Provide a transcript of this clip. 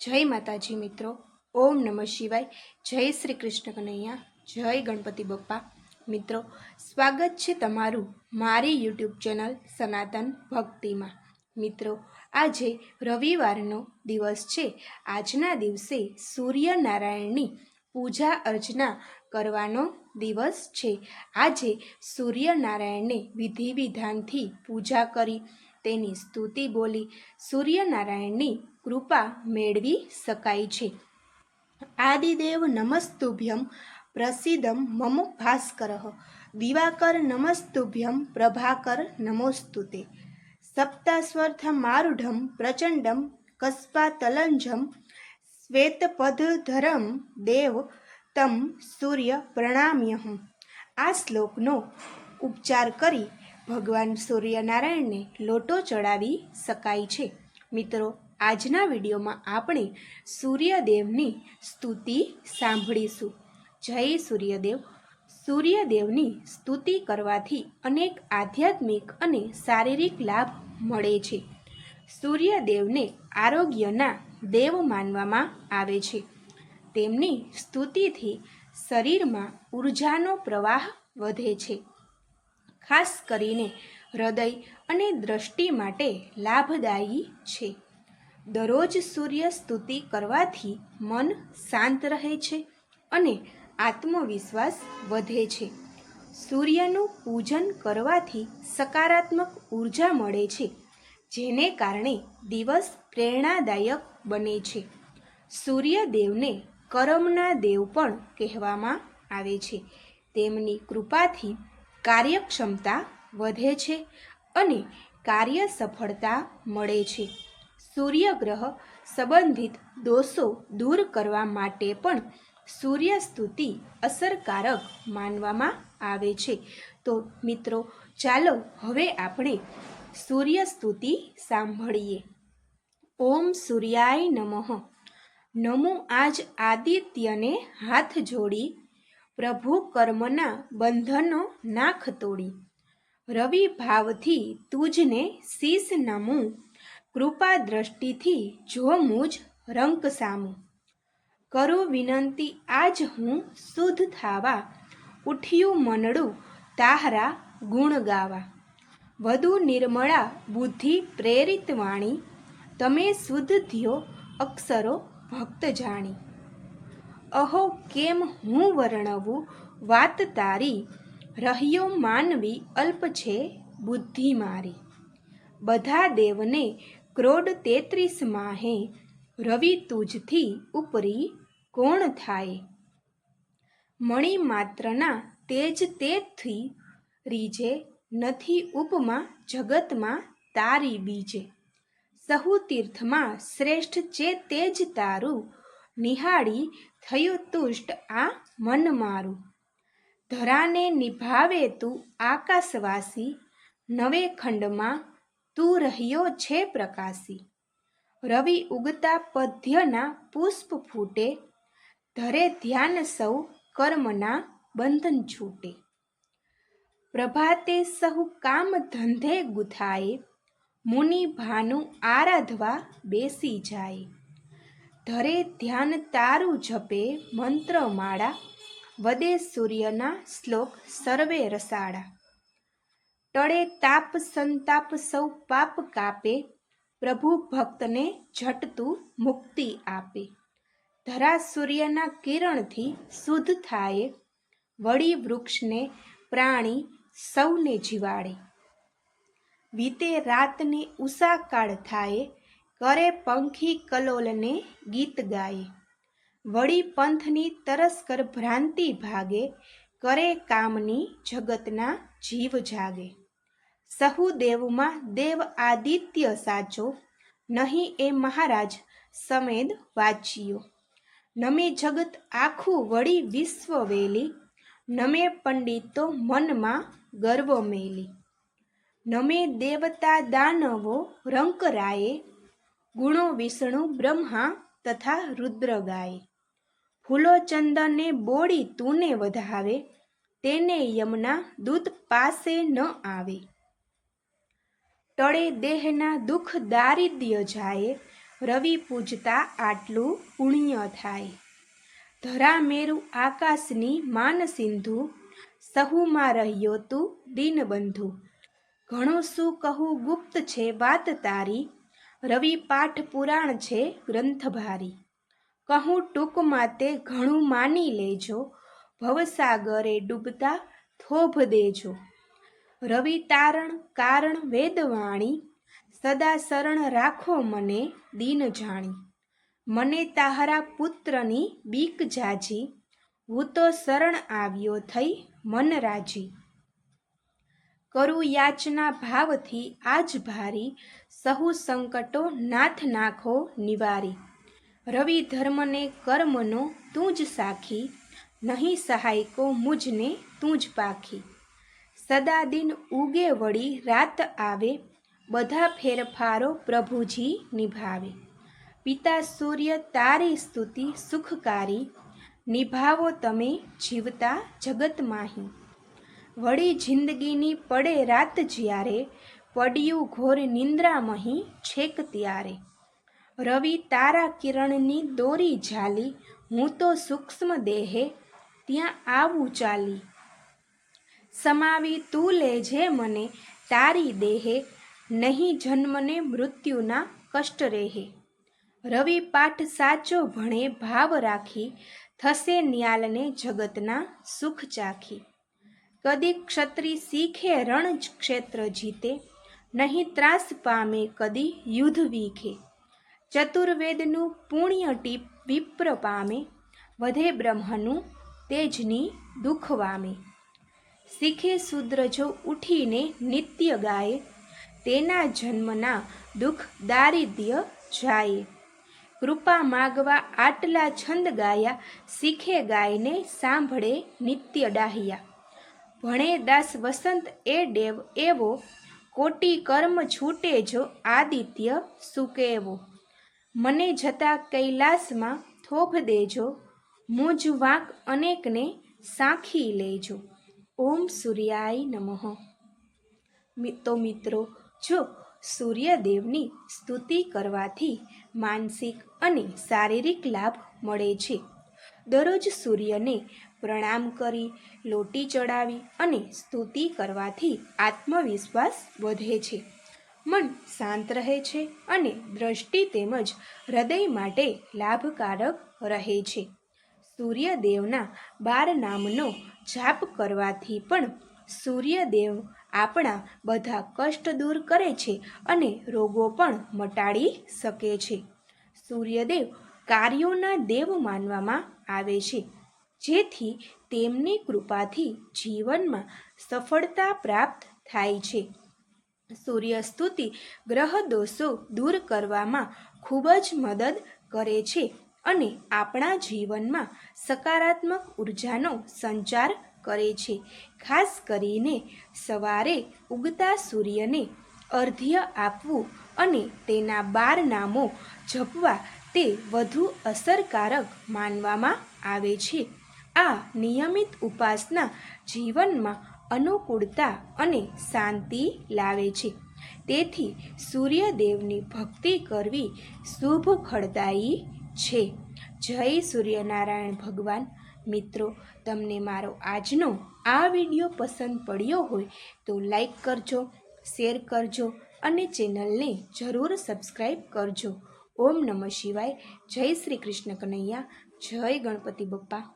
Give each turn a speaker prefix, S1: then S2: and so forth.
S1: જય માતાજી મિત્રો, ઓમ નમઃ શિવાય, જય શ્રી કૃષ્ણ કનૈયા, જય ગણપતિ બપ્પા. મિત્રો, સ્વાગત છે તમારું મારી યુટ્યુબ ચેનલ સનાતન ભક્તિમાં. મિત્રો, આજે રવિવારનો દિવસ છે. આજના દિવસે સૂર્યનારાયણની પૂજા અર્ચના કરવાનો દિવસ છે. આજે સૂર્યનારાયણને વિધિ વિધાનથી પૂજા કરી, તેની સ્તુતિ બોલી સૂર્યનારાયણની કૃપા મેળવી શકાય છે. આદિદેવ નમસ્તુભ્યમ પ્રસિદ્ધમ મમ ભાસ્કર. દિવાકર નમસ્તુભ્યમ પ્રભાકર નમોસ્તુતે. સપ્તાસ્વર્થ મારુઢમ પ્રચંડમ કસ્પાતલંજમ શ્વેતપદધરમ દેવ તમ સૂર્ય પ્રણામ્યહમ આ શ્લોકનો ઉપચાર કરી ભગવાન સૂર્યનારાયણને લોટો ચડાવી શકાય છે. મિત્રો આજના વિડીયોમાં આપણે સૂર્યદેવની સ્તુતિ સાંભળીશું. જય સૂર્યદેવ. સૂર્યદેવની સ્તુતિ કરવાથી અનેક આધ્યાત્મિક અને શારીરિક લાભ મળે છે. સૂર્યદેવને આરોગ્યના દેવ માનવામાં આવે છે. તેમની સ્તુતિથી શરીરમાં ઉર્જાનો પ્રવાહ વધે છે. ખાસ કરીને હૃદય અને દ્રષ્ટિ માટે લાભદાયી છે. દરરોજ સૂર્ય સ્તુતિ કરવાથી મન શાંત રહે છે અને આત્મવિશ્વાસ વધે છે. સૂર્યનું પૂજન કરવાથી સકારાત્મક ઊર્જા મળે છે, જેને કારણે દિવસ પ્રેરણાદાયક બને છે. સૂર્યદેવને કરમના દેવ પણ કહેવામાં આવે છે. તેમની કૃપાથી કાર્યક્ષમતા વધે છે અને કાર્ય સફળતા મળે છે. સૂર્યગ્રહ સંબંધિત દોષો દૂર કરવા માટે પણ સૂર્ય સ્તુતિ અસરકારક માનવામાં આવે છે. તો મિત્રો, ચાલો હવે આપણે સૂર્ય સ્તુતિ સાંભળીએ. ઓમ સૂર્યાય નમઃ. નમો આજ આદિત્યને હાથ જોડી, પ્રભુ કર્મના બંધનો નાખ તોડી. રવિ ભાવથી તુજને શીશ નમું કૃપા દ્રષ્ટિથી જો મુજ રંક સામું કરું વિનંતી આજ હું શુદ્ધ થાવા, ઉઠ્યું મનડું તાહરા ગુણ ગાવા. વધુ નિર્મળા બુદ્ધિ પ્રેરિત વાણી, તમે શુદ્ધ થયો અક્ષરો ભક્ત જાણી. અહો કેમ હું વર્ણવું વાત તારી, રહ્યો માનવી અલ્પ છે બુદ્ધિ મારી. બધા દેવને ક્રોડ તેત્રીસ માહે રવિ તુજથી ઉપરી કોણ થાય? મણિ માત્રના તેજ તેથી રીજે નથી ઉપમા જગતમાં તારી બીજે. સહુ તીર્થમાં શ્રેષ્ઠ જે તેજ તારું, નિહાળી થયું તુષ્ટ આ મન મારું ધરાને નિભાવે તું આકાશવાસી, નવે ખંડમાં તું રહ્યો છે પ્રકાશી. રવિ ઉગતા પદ્યના પુષ્પ ફૂટે, ધરે ધ્યાન સૌ કર્મના બંધન છૂટે. પ્રભાતે સહુ કામ ધંધે ગુથાએ, મુનિ ભાનુ આરાધવા બેસી જાય. ધરે ધ્યાન તારું જપે મંત્ર માળા, વદે સૂર્યના શ્લોક સર્વે રસાળા. ટળે તાપ સંતાપ સૌ પાપ કાપે, પ્રભુ ભક્તને ઝટતું મુક્તિ આપે. ધરા સૂર્યના કિરણથી શુદ્ધ થાય, વળી વૃક્ષને પ્રાણી સૌને જીવાડે. વીતે રાતને ઉષાકાળ થાય, કરે પંખી કલોલને ગીત ગાય. વળી પંથની તરસ્કર ભ્રાંતિ ભાગે, કરે કામની જગતના જીવ જાગે. સહુ દેવમાં દેવ આદિત્ય સાચો, નહીં એ મહારાજ સમેદ વાચ્યો. નમે જગત આખું વળી વિશ્વ વેલી, નમે પંડિતો મનમાં ગર્વ મેલી. નમે દેવતા દાનવો રંકરાયે ગુણો વિષ્ણુ બ્રહ્મા તથા રુદ્ર ગાય. ફૂલો ચંદને બોડી તુને વધાવે, તેને યમના દૂત પાસે ન આવે. ટળે દેહના દુઃખ દારિદ્ર્ય જાય, રવિ પૂજતા આટલું પુણ્ય થાય. ધરા મેરુ આકાશની માન સિંધુ, સહુમાં રહ્યો તું દીનબંધુ. ઘણું શું કહું ગુપ્ત છે વાત તારી, રવિ પાઠ પુરાણ છે ગ્રંથ ભારી કહું ટૂંકમાં તે ઘણું માની લેજો, ભવસાગરે ડૂબતા થોભ દેજો. રવિ તારણ કારણ વેદવાણી સદા શરણ રાખો મને દીન જાણી. મને તાહરા પુત્રની બીક જાજી હું તો શરણ આવ્યો થઈ મન રાજી. કરું યાચના ભાવથી આજ ભારી, સહુ સંકટો નાથ નાખો નિવારી. રવિ ધર્મને કર્મનો તું જ સાખી, નહીં સહાય કો મુજને તું જ પાખી. સદા દિન ઉગે વળી રાત આવે, બધા ફેરફારો પ્રભુજી નિભાવે. પિતા સૂર્ય તારી સ્તુતિ સુખકારી, નિભાવો તમે જીવતા જગત માહી. વળી જિંદગીની પડે રાત જ્યારે, પડ્યું ઘોર નિંદ્રામહી છેક ત્યારે. રવિ તારા કિરણની દોરી ઝાલી, હું તો સૂક્ષ્મ દેહે, ત્યાં આવું ચાલી. સમાવી તું લેજે મને, તારી દેહે, નહીં જન્મને મૃત્યુના કષ્ટ રહે. રવિ પાઠ સાચો ભણે ભાવ રાખી, થશે ન્યાલને જગતના સુખ ચાખી. કદી ક્ષત્રિ શીખે રણ ક્ષેત્ર જીતે, નહીં ત્રાસ પામે કદી યુદ્ધ વીખે. ચતુર્વેદનું પુણ્ય ટીપ વિપ્ર પામે, વધે બ્રહ્મનું તેજની દુઃખ વામે. શીખે શુદ્ર જો ઉઠીને નિત્ય ગાય, તેના જન્મના દુઃખ દારિદ્ર્ય જાય. કૃપા માગવા આટલા છંદ ગાયા, શીખે ગાયને સાંભળે નિત્ય ડાહ્યા. ભણે દાસ વસંત એ ડેવ એવો, કોટી કર્મ છૂટે જો આદિત્ય સુકેવો મને જતા કૈલાસમાં થોભ દેજો મુજ વાંક અનેકને સાખી લેજો. ઓમ સૂર્યાય નમઃ. તો મિત્રો, જો સૂર્યદેવની સ્તુતિ કરવાથી માનસિક અને શારીરિક લાભ મળે છે. દરરોજ સૂર્યને પ્રણામ કરી, લોટી ચડાવી અને સ્તુતિ કરવાથી આત્મવિશ્વાસ વધે છે. મન શાંત રહે છે અને દ્રષ્ટિ તેમજ હૃદય માટે લાભકારક રહે છે. સૂર્યદેવના બાર નામનો જાપ કરવાથી પણ સૂર્યદેવ આપણા બધા કષ્ટ દૂર કરે છે અને રોગો પણ મટાડી શકે છે. સૂર્યદેવ કાર્યોના દેવ માનવામાં આવે છે, જેથી તેમની કૃપાથી જીવનમાં સફળતા પ્રાપ્ત થાય છે. સૂર્યસ્તુતિ ગ્રહ દોષો દૂર કરવામાં ખૂબ જ મદદ કરે છે. અને આપણા જીવનમાં સકારાત્મક ઉર્જાનો સંચાર કરે છે. ખાસ કરીને સવારે ઉગતા સૂર્યને અર્ધ્ય આપવું અને તેના બાર નામો જપવા તે વધુ અસરકારક માનવામાં આવે છે. આ નિયમિત ઉપાસના જીવનમાં અનુકૂળતા અને શાંતિ લાવે છે. તેથી સૂર્યદેવની ભક્તિ કરવી શુભ ફળદાયી છે. જય સૂર્યનારાયણ ભગવાન. મિત્રો, તમને મારો આજનો આ વીડિયો પસંદ પડ્યો હોય તો લાઈક કરજો, શેર કરજો અને ચેનલને જરૂર સબસ્ક્રાઈબ કરજો. ઓમ નમઃ શિવાય. જય શ્રી કૃષ્ણ કનૈયા. જય ગણપતિ બપ્પા.